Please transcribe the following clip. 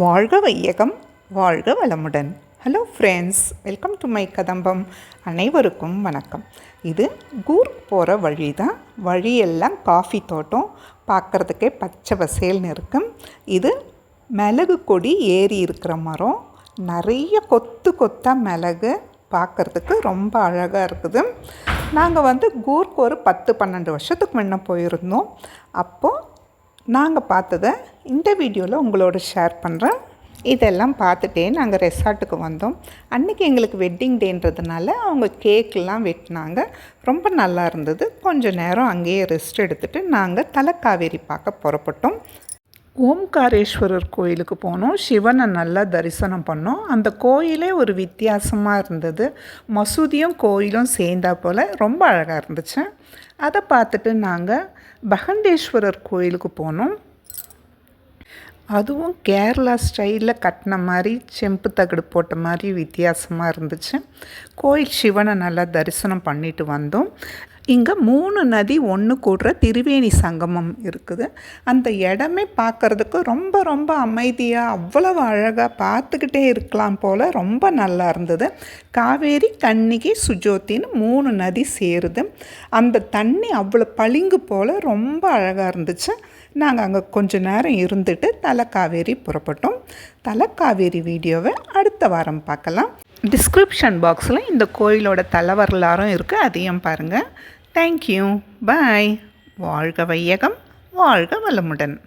வாழ்க வையகம் வாழ்க வளமுடன். Hello friends welcome to my Kadambam அனைவருக்கும் வணக்கம். இது கூர்க் போகிற வழி தான் வழியெல்லாம் காஃபி தோட்டம் பார்க்குறதுக்கே பச்சை பசேல்னு இருக்கும் இது மிளகு கொடி ஏறி இருக்கிற மரம். நிறைய கொத்து கொத்தாக மிளகு பார்க்குறதுக்கு ரொம்ப அழகாக இருக்குது. நாங்கள் வந்து கூர்க்கு ஒரு பத்து பன்னெண்டு வருஷத்துக்கு முன்ன போயிருந்தோம். அப்போது நாங்கள் பார்த்ததை இந்த வீடியோவில் உங்களோட ஷேர் பண்ணுறேன் இதெல்லாம் பார்த்துட்டே நாங்கள் ரெசார்ட்டுக்கு வந்தோம். அன்றைக்கி எங்களுக்கு வெட்டிங் டேன்றதுனால அவங்க கேக்கெலாம் வெட்டினாங்க. ரொம்ப நல்லா இருந்தது. கொஞ்சம் நேரம் அங்கேயே ரெஸ்ட் எடுத்துகிட்டு நாங்கள் தலைக்காவேரி பார்க்க புறப்பட்டோம். ஓம்காரேஸ்வரர் கோயிலுக்கு போனோம். சிவனை நல்லா தரிசனம் பண்ணோம். அந்த கோயிலே ஒரு வித்தியாசமாக இருந்தது. மசூதியும் கோயிலும் சேர்ந்தா போல் ரொம்ப அழகாக இருந்துச்சு. அதை பார்த்துட்டு நாங்கள் பகண்டேஸ்வரர் கோயிலுக்கு போனோம். அதுவும் கேரளா ஸ்டைலில் கட்டின மாதிரி செம்பு தகடு போட்ட மாதிரி வித்தியாசமாக இருந்துச்சு. கோயில் சிவனை நல்லா தரிசனம் பண்ணிட்டு வந்தோம். இங்கே மூணு நதி ஒன்று கூடுற திரிவேணி சங்கமம் இருக்குது. அந்த இடமே பார்க்குறதுக்கு ரொம்ப ரொம்ப அமைதியாக அவ்வளவு அழகாக பார்த்துக்கிட்டே இருக்கலாம் போல் ரொம்ப நல்லா இருந்தது. காவேரி கன்னிகை சுஜோத்தின்னு மூணு நதி சேருது. அந்த தண்ணி அவ்வளோ பளிங்கு போல் ரொம்ப அழகாக இருந்துச்சு. நாங்கள் அங்கே கொஞ்ச நேரம் இருந்துட்டு தலைக்காவேரி புறப்பட்டோம். தலைக்காவேரி வீடியோவை அடுத்த வாரம் பார்க்கலாம். டிஸ்கிரிப்ஷன் பாக்ஸில் இந்த கோயிலோட தல வரலாறும் இருக்குது அதையும் பாருங்கள் தேங்க்யூ பாய் வாழ்க வையகம். வாழ்க வளமுடன்.